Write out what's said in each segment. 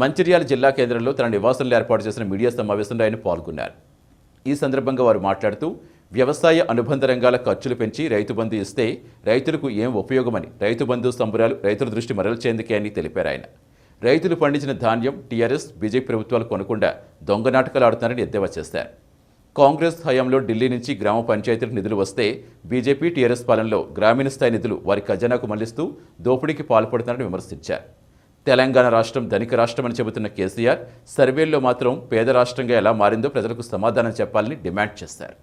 మంచిర్యాల జిల్లా కేంద్రంలో తన నివాసంలో ఏర్పాటు చేసిన మీడియా సమావేశంలో ఆయన పాల్గొన్నారు. ఈ సందర్భంగా వారు మాట్లాడుతూ వ్యవసాయ అనుబంధ రంగాల ఖర్చులు పెంచి రైతు బంధు ఇస్తే రైతులకు ఏం ఉపయోగమని రైతు బంధు సంబరాలు రైతుల దృష్టి మరల్చేందుకే అని తెలిపారు ఆయన. రైతులు పండించిన ధాన్యం టీఆర్ఎస్ బీజేపీ ప్రభుత్వాలు కొనకుండా దొంగ నాటకాలు ఆడుతున్నారని ఎద్దేవా చేశారు. కాంగ్రెస్ హయాంలో ఢిల్లీ నుంచి గ్రామ పంచాయతీలకు నిధులు వస్తే బీజేపీ టీఆర్ఎస్ పాలనలో గ్రామీణ స్థాయి నిధులు వారి ఖజానాకు మళ్ళిస్తూ దోపిడీకి పాల్పడుతున్నారని విమర్శించారు. తెలంగాణ రాష్ట్రం ధనిక రాష్ట్రమని చెబుతున్న కేసీఆర్ సర్వేల్లో మాత్రం పేద రాష్ట్రంగా ఎలా మారిందో ప్రజలకు సమాధానం చెప్పాలని డిమాండ్ చేశారు.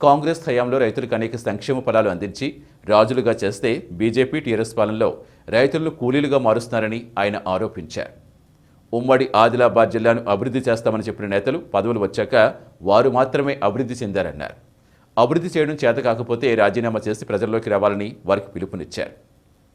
కాంగ్రెస్ హయాంలో రైతులకు అనేక సంక్షేమ ఫలాలు అందించి రాజులుగా చేస్తే బీజేపీ టీఆర్ఎస్ పాలనలో రైతులను కూలీలుగా మారుస్తున్నారని ఆయన ఆరోపించారు. ఉమ్మడి ఆదిలాబాద్ జిల్లాను అభివృద్ధి చేస్తామని చెప్పిన నేతలు పదవులు వచ్చాక వారు మాత్రమే అభివృద్ధి చెందారన్నారు. అభివృద్ధి చేయడం చేత కాకపోతే రాజీనామా చేసి ప్రజల్లోకి రావాలని వారికి పిలుపునిచ్చారు.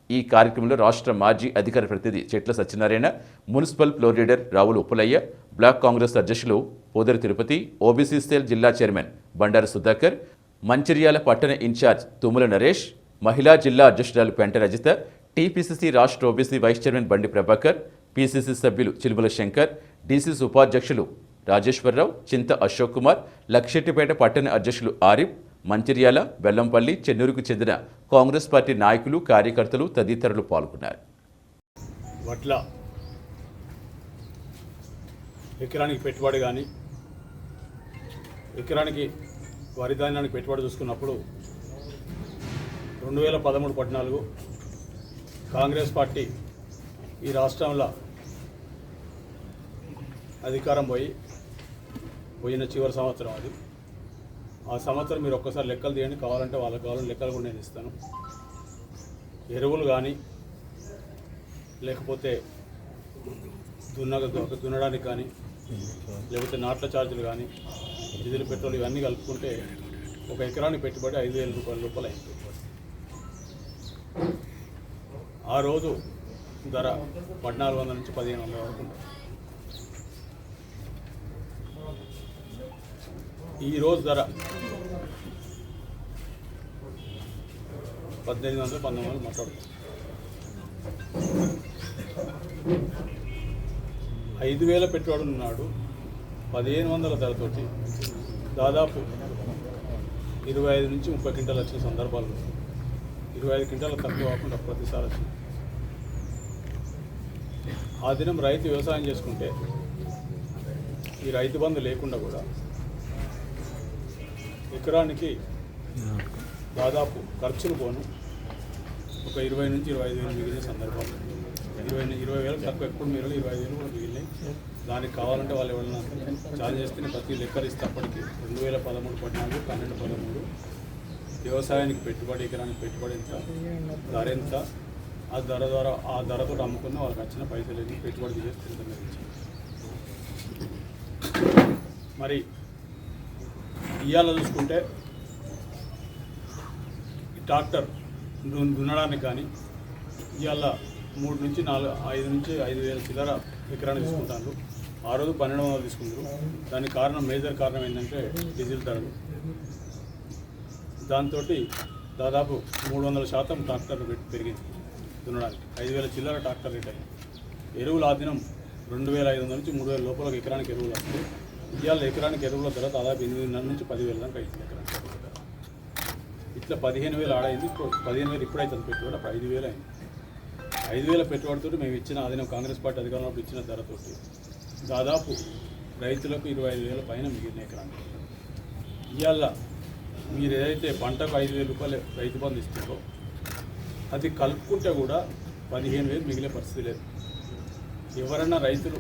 ఈ కార్యక్రమంలో రాష్ట్ర మాజీ అధికార ప్రతినిధి Chetla Satyanarayana municipal floor leader Ravula Uppulaiah block Congress అధ్యక్షులు పోదరి తిరుపతి ఓబీసీ సెల్ జిల్లా చైర్మన్ బండారు సుధాకర్ మంచిర్యాల పట్టణ ఇన్ఛార్జ్ తుమ్మల నరేష్ మహిళా జిల్లా అధ్యక్షురాలు పెంట రజిత టీపీసీసీ రాష్ట్ర OBC vice chairman Bandi Prabhakar PCC సభ్యులు చిలుమల శంకర్ డీసీసీ ఉపాధ్యక్షులు రాజేశ్వరరావు చింత అశోక్ కుమార్ లక్షెట్టిపేట పట్టణ అధ్యక్షులు ఆరిఫ్ మంచిర్యాల బెల్లంపల్లి చెన్నూరుకు చెందిన కాంగ్రెస్ పార్టీ నాయకులు కార్యకర్తలు తదితరులు పాల్గొన్నారు. వడ్ల ఎకరానికి పెట్టుబడి కానీ ఎకరానికి వరి ధాన్యానికి పెట్టుబడి చూసుకున్నప్పుడు రెండు వేల పదమూడు పద్నాలుగు కాంగ్రెస్ పార్టీ ఈ రాష్ట్రంలో అధికారం పోయి పోయిన చివరి సంవత్సరం అది. ఆ సంవత్సరం మీరు ఒక్కసారి లెక్కలు తీయండి. కావాలంటే వాళ్ళకి కావాలని లెక్కలు కూడా నేను ఇస్తాను. ఎరువులు కానీ లేకపోతే దున్న దున్నడానికి కానీ లేకపోతే నాట్ల ఛార్జీలు కానీ డీజిల్ పెట్రోల్ ఇవన్నీ కలుపుకుంటే ఒక ఎకరానికి పెట్టుబడి ఐదు వేల రూపాయల రూపాయలు అయింది ఆ రోజు ధర పద్నాలుగు వందల నుంచి పదిహేను వందల వరకు ఈరోజు ఈ రోజు ధర పద్దెనిమిది వందలు పంతొమ్మిది వందలు మాట్లాడుతుంది ఐదు వేల పెట్టుబడి ఉన్నాడు. పదిహేను వందల ధరతోటి దాదాపు ఇరవై ఐదు నుంచి ముప్పై క్వింటాలు వచ్చిన సందర్భాలు ఇరవై ఐదు క్వింటాలు తక్కువ కాకుండా ప్రతిసారి వచ్చింది. ఆ దినం రైతు వ్యవసాయం చేసుకుంటే ఈ రైతు బంధు లేకుండా కూడా ఎకరానికి దాదాపు ఖర్చులు పోను. ఒక ఇరవై నుంచి ఇరవై ఐదు వేలు మిగిలిన సందర్భాలు ఇరవై ఇరవై వేలకు తక్కువ ఎక్కువ మీరు ఇరవై ఐదు వేలు కూడా మిగిలినాయి. దానికి కావాలంటే వాళ్ళు ఎవరైనా ఛార్జ్ చేస్తేనే ప్రతి లెక్కలు ఇస్తే అప్పటికి రెండు వేల పదమూడు పద్నాలుగు పన్నెండు పదమూడు. వ్యవసాయానికి పెట్టుబడి ఎకరానికి పెట్టుబడి ఎంత ధర ఎంత? ఆ ధర ద్వారా ఆ ధరతో అమ్ముకున్న వాళ్ళకి వచ్చిన పైసలు ఎన్ని? పెట్టుబడి చేసి మరి ఇవాళ చూసుకుంటే ఈ ట్రాక్టర్ దున్నడానికి కానీ ఇవాళ మూడు నుంచి నాలుగు ఐదు నుంచి ఐదు వేల చిల్లర ఎకరాన్ని తీసుకుంటారు. ఆ రోజు పన్నెండు వందలు తీసుకుంటారు దానికి కారణం మేజర్ కారణం ఏంటంటే డీజిల్ ధరలు. దాంతో దాదాపు మూడు వందల శాతం ట్రాక్టర్ పెరిగింది దున్నడానికి. ఐదు వేల చిల్లర ట్రాక్టర్ రేట్ అయింది. ఎరువుల ఆదినం రెండు వేల ఐదు వందల నుంచి మూడు వేల లోపల ఒక ఎకరానికి ఎరువులు వస్తుంది ఇవాళ ఎకరానికి ఎరువుల ధర దాదాపు ఎనిమిదిన్నర నుంచి పదివేల దాకా అయింది ఎకరానికి. ఇట్లా పదిహేను వేలు ఆడైంది ఇప్పుడు పదిహేను వేలు ఇప్పుడైతే పెట్టుబడి అప్పుడు ఐదు వేలు అయింది. ఐదు వేల పెట్టుబడితో మేము ఇచ్చిన అదే కాంగ్రెస్ పార్టీ అధికారంలో ఇచ్చిన ధరతోటి దాదాపు రైతులకు ఇరవై ఐదు వేల పైన మిగిలిన ఎకరానికి ఇవాళ మీరు ఏదైతే పంటకు ఐదు వేల రూపాయలు రైతు బంధు ఇస్తుందో అది కలుపుకుంటే కూడా పదిహేను వేలు మిగిలే పరిస్థితి లేదు. ఎవరన్నా రైతులు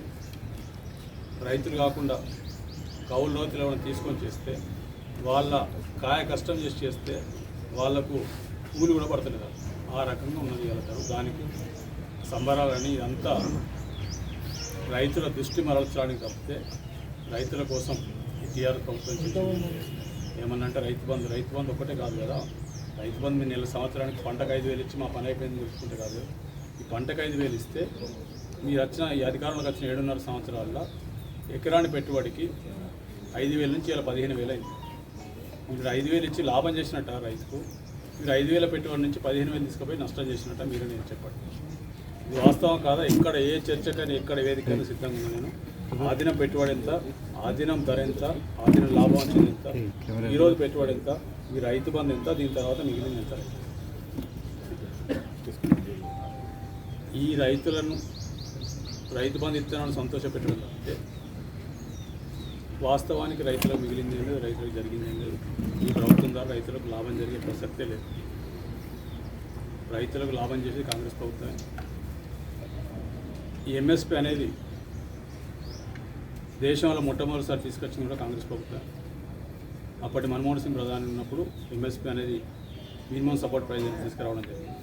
రైతులు కాకుండా కౌలు లోతులు ఏమైనా తీసుకొని చేస్తే వాళ్ళ కాయ కష్టం చేసి చేస్తే వాళ్ళకు కూలి కూడా పడతలేదు. ఆ రకంగా ఉన్నది వెళ్తారు దానికి సంబరాలని ఇదంతా రైతుల దృష్టి మరల్చడానికి తప్పితే రైతుల కోసం ఈ టీఆర్ ప్రభుత్వం ఏమన్నంటే రైతు బంధు రైతు బంధు ఒకటే కాదు కదా. రైతు బంధు మీ నెల సంవత్సరానికి పంటకు ఐదు వేలు ఇచ్చి మా పని అయిపోయింది చెప్పుకుంటే కాదు. ఈ పంటకు ఐదు వేలు ఇస్తే మీరు వచ్చిన ఈ అధికారంలోకి వచ్చిన ఏడున్నర సంవత్సరాల్లో ఎకరాని పెట్టుబడికి ఐదు వేల నుంచి ఇలా పదిహేను వేలు అయింది. మీరు ఐదు వేలు ఇచ్చి లాభం చేసినట్ట రైతుకు? మీరు ఐదు వేల పెట్టుబడి నుంచి పదిహేను వేలు తీసుకుపోయి నష్టం చేసినట్ట మీరు నేను చెప్పండి. ఇది వాస్తవం కాదా? ఎక్కడ ఏ చర్చకైనా ఎక్కడ వేదికైనా సిద్ధంగా నేను. ఆదినం పెట్టుబడి ఎంత? ఆదినం ధర ఎంత? ఆదినం లాభం వచ్చింది ఎంత? ఈరోజు పెట్టుబడి ఎంత? ఈ రైతు బంధు ఎంత? దీని తర్వాత మిగిలింది ఎంత? ఈ రైతులను రైతు బంధు ఇస్తున్నాను సంతోషపెట్టడం తప్పితే వాస్తవానికి రైతులకు మిగిలింది లేదు రైతులకు జరిగింది లేదు. ఈ ప్రభుత్వం ద్వారా రైతులకు లాభం జరిగే ప్రసక్తే లేదు. రైతులకు లాభం చేసి కాంగ్రెస్ ప్రభుత్వం ఈ ఎంఎస్పి అనేది దేశంలో మొట్టమొదటిసారి తీసుకొచ్చింది కూడా కాంగ్రెస్ ప్రభుత్వం అప్పటి మన్మోహన్ సింగ్ ప్రధాని ఉన్నప్పుడు ఎంఎస్పి అనేది మినిమం సపోర్ట్ ప్రైజ్ తీసుకురావడం జరిగింది.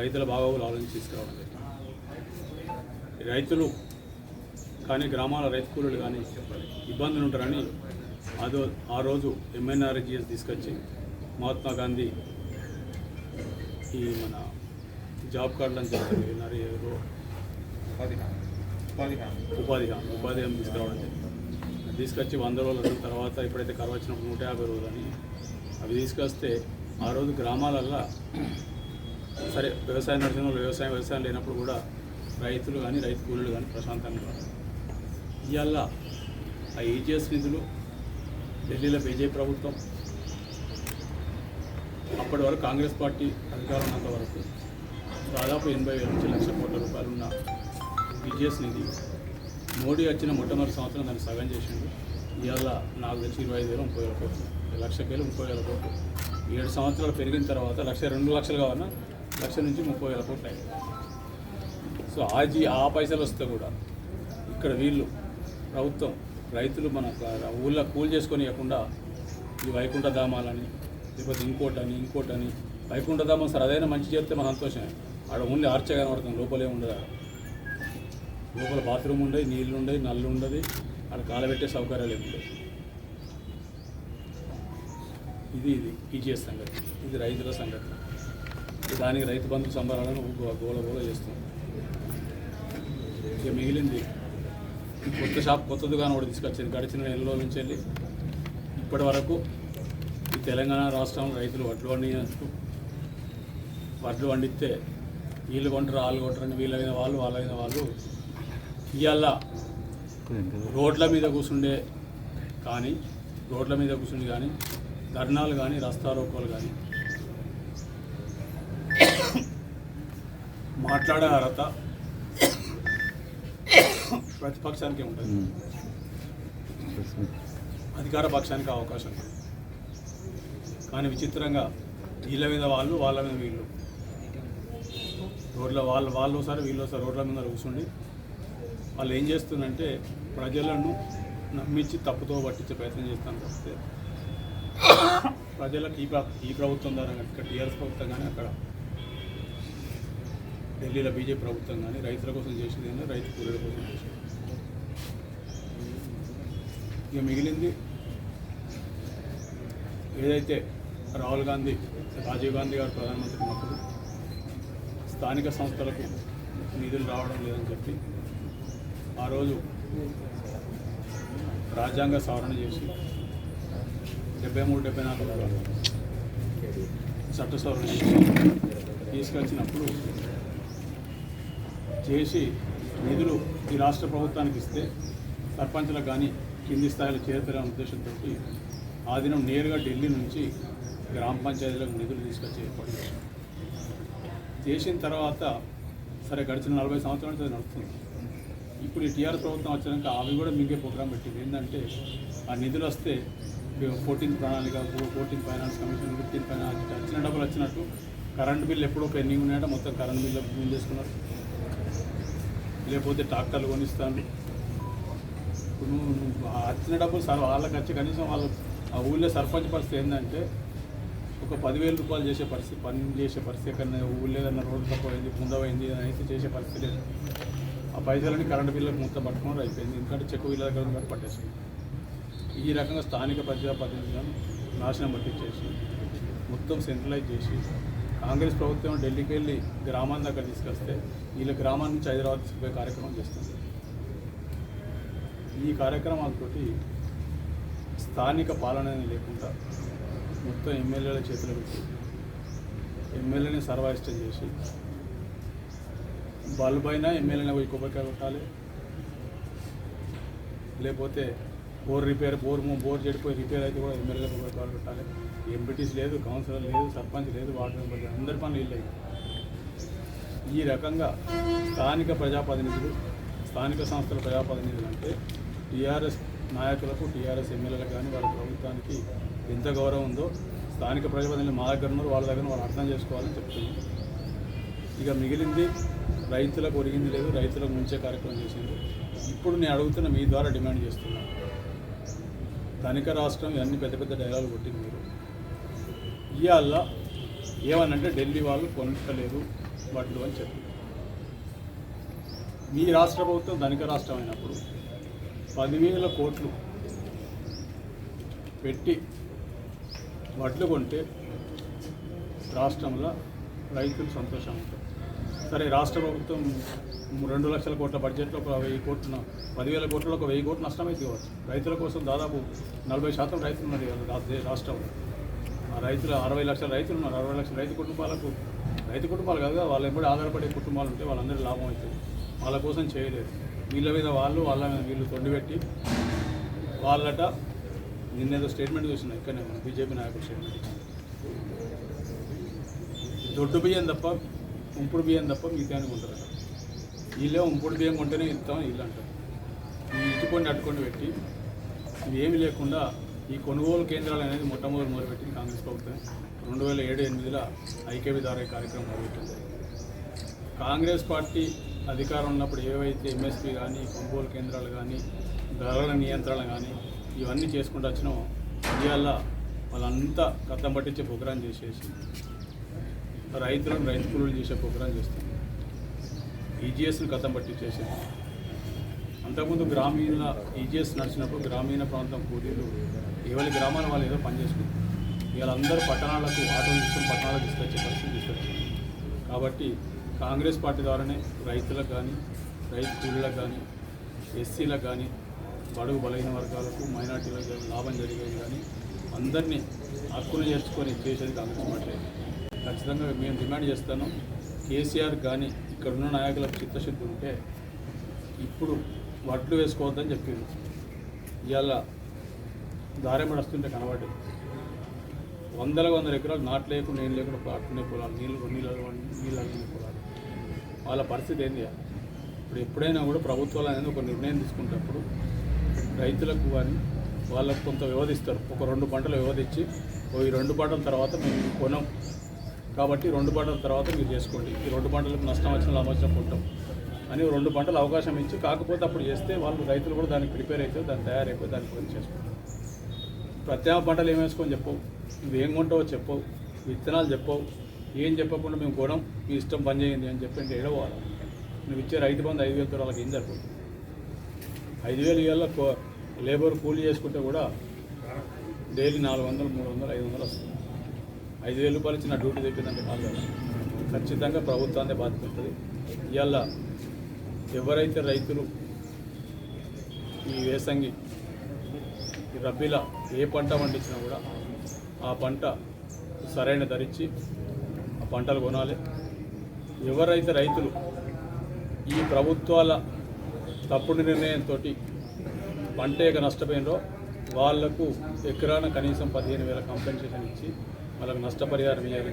రైతుల బాగోగులు ఆలోచించి తీసుకురావడం జరిగింది. రైతులు కానీ గ్రామాల రైతు కూలీలు కానీ ఇబ్బందులు ఉంటారని అదో ఆ రోజు ఎంఎన్ఆర్జిఎస్ తీసుకొచ్చి మహాత్మా గాంధీ ఈ మన జాబ్ కార్డులు అని చెప్తారు విన్నారు ఎవరో ఉపాధి హామీ. ఉపాధి హామీ. తీసుకురావడం జరిగింది. తీసుకొచ్చి వంద రోజుల తర్వాత ఎప్పుడైతే కరువు వచ్చినప్పుడు నూట యాభై రోజులు అని అవి తీసుకొస్తే ఆ రోజు గ్రామాలల్లో సరే వ్యవసాయం నడిచిన వాళ్ళు వ్యవసాయం వ్యవసాయం లేనప్పుడు కూడా రైతులు కానీ రైతు కూలీలు కానీ ప్రశాంతంగా ఉన్నారు. ఇవాళ ఆ ఏజిఎస్ నిధులు ఢిల్లీలో బీజేపీ ప్రభుత్వం అప్పటి వరకు కాంగ్రెస్ పార్టీ అధికారం ఉన్నంత వరకు దాదాపు ఎనభై వేల నుంచి లక్ష కోట్ల రూపాయలు ఉన్న ఈజిఎస్ నిధి మోడీ వచ్చిన మొట్టమొదటి సంవత్సరం దాన్ని సగం చేసిండు. ఇవాళ నాకు తెలిసి ఇరవై ఐదు వేలు ముప్పై వేల కోట్లు లక్షకేలు ముప్పై వేల కోట్లు. ఏడు సంవత్సరాలు పెరిగిన తర్వాత లక్ష రెండు లక్షలు కావాలన్నా లక్ష నుంచి ముప్పై వేల కోట్లు అయ్యాయి. సో ఆజీ ఆ పైసలు వస్తే కూడా ఇక్కడ వీళ్ళు ప్రభుత్వం రైతులు మన ఊళ్ళో కూల్ చేసుకొని ఇవ్వకుండా ఈ వైకుంఠ ధామాలని లేకపోతే ఇంకోటని ఇంకోటని వైకుంఠ ధామం సార్ అదైనా మంచి చేస్తే మన సంతోషమే. ఆడ ఉండి ఆర్చ కనబడుతుంది లోపలే ఉండదు లోపల బాత్రూమ్ ఉండదు నీళ్ళు ఉండదు నల్లు ఉండదు ఆడ కాలబెట్టే సౌకర్యాలు ఏమి ఇది ఇది ఈజీఎస్ సంగతి ఇది రైతుల సంగతి దానికి రైతు బంధు సంబరాలను గోల గోల చేస్తుంది. ఇక మిగిలింది కొత్త షాప్ కొత్త దుకాణం ఒకటి తీసుకొచ్చింది. గడిచిన నెల రోజుల నుంచి వెళ్ళి ఇప్పటి వరకు ఈ తెలంగాణ రాష్ట్రంలో రైతులు వడ్లు పండించు వడ్లు పండిస్తే వీళ్ళు కొంటారు వాళ్ళు కొంటారని వీళ్ళైన వాళ్ళు వాళ్ళైన వాళ్ళు ఇవాళ రోడ్ల మీద కూర్చుండే కానీ రోడ్ల మీద కూర్చుండి కానీ ధర్నాలు కానీ రస్తారోకోలు కానీ మాట్లాడే అర్హత ప్రతిపక్షానికి ఉంటుంది. అధికార పక్షానికి అవకాశం. కానీ విచిత్రంగా వీళ్ళ మీద వాళ్ళు వాళ్ళ మీద వీళ్ళు. రోడ్ల వాళ్ళు వాళ్ళు ఒకసారి వీళ్ళు ఒకసారి రోడ్ల మీద కూర్చుండి వాళ్ళు ఏం చేస్తుందంటే ప్రజలను నమ్మించి తప్పుతో పట్టించే ప్రయత్నం చేస్తాను తప్పితే ప్రజలకు ఈ ఈ ప్రభుత్వం ద్వారా ఇక్కడ టీఆర్ఎస్ ప్రభుత్వం కానీ అక్కడ ఢిల్లీలో బీజేపీ ప్రభుత్వం కానీ రైతుల కోసం చేసేది రైతు కూలీల కోసం చేసేది. ఇక మిగిలింది ఏదైతే రాహుల్ గాంధీ రాజీవ్ గాంధీ గారు ప్రధానమంత్రి ఉన్నప్పుడు స్థానిక సంస్థలకు నిధులు రావడం లేదని చెప్పి ఆ రోజు రాజ్యాంగ సవరణ చేసి డెబ్బై మూడు డెబ్బై నాలుగు చట్ట సవరణ చేసి తీసుకొచ్చినప్పుడు చేసి నిధులు ఈ రాష్ట్ర ప్రభుత్వానికి ఇస్తే సర్పంచ్లకు కానీ కింది స్థాయిలో చేరుతారనే ఉద్దేశంతో ఆ దినం నేరుగా ఢిల్లీ నుంచి గ్రామ పంచాయతీలకు నిధులు తీసుకొచ్చి ఏర్పాటు చేసిన తర్వాత సరే గడిచిన నలభై సంవత్సరాల నుంచి అది నడుస్తుంది. ఇప్పుడు ఈ టీఆర్ఎస్ ప్రభుత్వం వచ్చినాక అవి కూడా మింగే ప్రోగ్రాం పెట్టింది. ఏంటంటే ఆ నిధులు వస్తే ఫోర్టీన్ ప్రణాళిక fourteen finance commission fifteen finance వచ్చిన డబ్బులు వచ్చినట్టు కరెంట్ బిల్ ఎప్పుడో పెండింగ్ ఉన్నాయంటే మొత్తం కరెంట్ బిల్లు బిల్ చేసుకున్నారు. లేకపోతే ట్రాక్టర్లు కొనిస్తాను ఇప్పుడు వచ్చిన డబ్బులు సార్ వాళ్ళకి వచ్చి కనీసం వాళ్ళు ఆ ఊళ్ళో సర్పంచ్ పరిస్థితి ఏంటంటే ఒక పదివేల రూపాయలు చేసే పరిస్థితి పని చేసే పరిస్థితి ఎక్కడన్నా ఊళ్ళో ఏదన్నా రోడ్డు తక్కువైంది ముందవైంది అయితే చేసే పరిస్థితి లేదు. ఆ పైసలని కరెంటు బిల్లు మొత్తం పట్టుకుని అయిపోయింది. ఎందుకంటే చెక్కు వీళ్ళ దగ్గర ఉంది ఈ రకంగా స్థానిక ప్రజాప్రతినిధులను నాశనం పట్టించేసి మొత్తం సెంట్రలైజ్ చేసి కాంగ్రెస్ ప్రభుత్వం ఢిల్లీకి వెళ్ళి గ్రామాన్ని దగ్గర తీసుకొస్తే వీళ్ళ గ్రామాన్ని నుంచి హైదరాబాద్ తీసుకుపోయే కార్యక్రమం చేస్తుంది. ఈ కార్యక్రమాలతోటి స్థానిక పాలన లేకుండా మొత్తం ఎమ్మెల్యేల చేతిలో పెట్టి ఎమ్మెల్యేని సర్వాయిష్టం చేసి బల్బైనా ఎమ్మెల్యేని పోయి కొబ్బరికాయ కొట్టాలి. లేకపోతే బోర్ రిపేర్ బోర్ బోర్ చెడిపోయి రిపేర్ అయితే కూడా ఎమ్మెల్యే కాలు పెట్టాలి. ఎంపీటీస్ లేదు కౌన్సిలర్ లేదు సర్పంచ్ లేదు వార్డు మెంబర్ లేదు అందరి పనులు ఇల్లు ఈ రకంగా స్థానిక ప్రజాప్రతినిధులు స్థానిక సంస్థల ప్రజాప్రతినిధులు అంటే టీఆర్ఎస్ నాయకులకు టీఆర్ఎస్ ఎమ్మెల్యేలకు కానీ వాళ్ళ ప్రభుత్వానికి ఎంత గౌరవం ఉందో స్థానిక ప్రజాప్రతినిధులు మా దగ్గర ఉన్నారు వాళ్ళ దగ్గర వాళ్ళు అర్థం చేసుకోవాలని చెప్తున్నాం. ఇక మిగిలింది రైతులకు ఒరిగింది లేదు రైతులకు ముంచే కార్యక్రమం చేసింది. ఇప్పుడు నేను అడుగుతున్న మీ ద్వారా డిమాండ్ చేస్తున్నాను ధనిక రాష్ట్రం ఇవన్నీ పెద్ద పెద్ద డైలాగులు కొట్టింది మీరు ఇవాళ ఏమనంటే ఢిల్లీ వాళ్ళు కొనట్లేదు వడ్లు అని చెప్పి. మీ రాష్ట్ర ప్రభుత్వం ధనిక రాష్ట్రం అయినప్పుడు పదివేల కోట్లు పెట్టి వడ్లు కొంటే రాష్ట్రంలో రైతులు సంతోషం ఉంటారు. సరే రాష్ట్ర ప్రభుత్వం రెండు లక్షల కోట్ల బడ్జెట్లో ఒక వెయ్యి కోట్ల పదివేల కోట్లలో ఒక వెయ్యి కోట్లు నష్టమైతే కావచ్చు. రైతుల కోసం దాదాపు నలభై శాతం రైతులు ఉన్నది రాష్ట్రంలో. ఆ రైతులు అరవై లక్షల రైతులు ఉన్నారు. అరవై లక్షల రైతు కుటుంబాలకు రైతు కుటుంబాలు కాదు వాళ్ళు ఎప్పుడు ఆధారపడే కుటుంబాలు ఉంటే వాళ్ళందరి లాభం అవుతుంది వాళ్ళ కోసం చేయలేదు. వీళ్ళ మీద వాళ్ళు వాళ్ళ మీద వీళ్ళు తొండిపెట్టి వాళ్ళట నిన్నేదో స్టేట్మెంట్ చూసిన ఇక్కడనే మన బీజేపీ నాయకుడు స్టేట్మెంట్. దొడ్డు బియ్యం తప్ప ఉంపుడు బియ్యం తప్ప మిగతా అనుకుంటారు వీళ్ళే ఉంపుడు బియ్యం కొంటేనే ఇస్తాం వీళ్ళు అంటారు ఈ ఇటుకొని అట్టుకొని పెట్టి ఇవేమి లేకుండా ఈ కొనుగోలు కేంద్రాలు అనేది మొట్టమొదటి మొదలుపెట్టింది కాంగ్రెస్ ప్రభుత్వం రెండు వేల ఏడు ఎనిమిదిలో ఐక్యవి ద్వారా కార్యక్రమం మొదలుపెట్టింది. కాంగ్రెస్ పార్టీ అధికారం ఉన్నప్పుడు ఏవైతే ఎంఎస్పీ కానీ కొనుగోలు కేంద్రాలు కానీ ధరల నియంత్రణ కానీ ఇవన్నీ చేసుకుంటూ వచ్చినో ఇవాళ వాళ్ళంతా కథం పట్టించే ప్రోగ్రాం చేసేసి రైతులను రైతు కూలీలు చేసే ప్రోగ్రాం చేస్తుంది ఈజీఎస్ని కథం పట్టించేసింది అంతకుముందు గ్రామీణ ఈజీఎస్ నడిచినప్పుడు గ్రామీణ ప్రాంతం కూలీలు ఎవరి గ్రామాల వాళ్ళు ఏదో పని వీళ్ళందరూ పట్టణాలకు ఆటోలు తీసుకుని పట్టణాలకు తీసుకొచ్చే పరిస్థితి తీసుకొచ్చింది కాబట్టి కాంగ్రెస్ పార్టీ ద్వారానే రైతులకు కానీ రైతు కూలీలకు కానీ ఎస్సీలకు కానీ బడుగు బలహీన వర్గాలకు మైనార్టీలకు కానీ లాభం జరిగేది కానీ అందరినీ హక్కును చేర్చుకొని చేసేది కాంగ్రెస్ పార్టీ. ఖచ్చితంగా మేము డిమాండ్ చేస్తాను కేసీఆర్ కానీ ఇక్కడ ఉన్న నాయకులకు చిత్తశుద్ధి ఉంటే ఇప్పుడు వడ్లు వేసుకోవద్దని చెప్పింది. ఇవాళ దారెమ్మడి వస్తుంటే వందల వందల ఎకరాలు నాటు లేకుండా ఏం లేకుండా పాటునే పొలాలు నీళ్ళు నీళ్ళు నీళ్ళు అడిగిన పొలాలు. వాళ్ళ పరిస్థితి ఏంది ఇప్పుడు ఎప్పుడైనా కూడా ప్రభుత్వాలు అనేది ఒక నిర్ణయం తీసుకునేటప్పుడు రైతులకు కానీ వాళ్ళకు కొంత వ్యవధిస్తారు. ఒక రెండు పంటలు వ్యవధించి ఈ రెండు పంటల తర్వాత మేము కొనం. కాబట్టి రెండు పంటల తర్వాత మీరు చేసుకోండి. ఈ రెండు పంటలకు నష్టం వచ్చిన లాభం వచ్చిన పుట్టం. అని రెండు పంటలు అవకాశం ఇచ్చి కాకపోతే అప్పుడు చేస్తే వాళ్ళు రైతులు కూడా దానికి ప్రిపేర్ అయితే దాన్ని తయారైపోయి దాని గురించి చేసుకుంటారు ప్రత్యేక పంటలు ఏం వేసుకొని చెప్పవు. నువ్వు ఏం కొంటావో చెప్పవు. విత్తనాలు చెప్పవు. ఏం చెప్పకుండా మేము కొనం మీ ఇష్టం పని చేయండి అని చెప్పి అంటే ఏడవాలి నువ్వు ఇచ్చే రైతు బంధు ఐదు వేలతో వాళ్ళకి ఏం సరిపోతుంది ఐదు వేలు ఇవాళ కో- లేబర్ కూలీ చేసుకుంటే కూడా డైలీ నాలుగు వందలు మూడు వందలు ఐదు వందలు వస్తుంది ఐదు వేల రూపాయలు ఇచ్చిన డ్యూటీ తెప్పిందంటే కాదు కదా. ఖచ్చితంగా ప్రభుత్వాన్ని బాధ్యత ఉంటుంది ఇవాళ ఎవరైతే రైతులు ఈ వేసంగి ఈ రబ్బీలో ఏ పంట పండించినా కూడా ఆ పంట సరైన ధరించి ఆ పంటలు కొనాలి. ఎవరైతే రైతులు ఈ ప్రభుత్వాల తప్పుడు నిర్ణయంతో పంట యొక్క నష్టపోయినరో వాళ్ళకు ఎకరాన కనీసం పదిహేను వేల కంపెన్సేషన్ ఇచ్చి వాళ్ళకు నష్టపరిహారం ఇవ్వాలి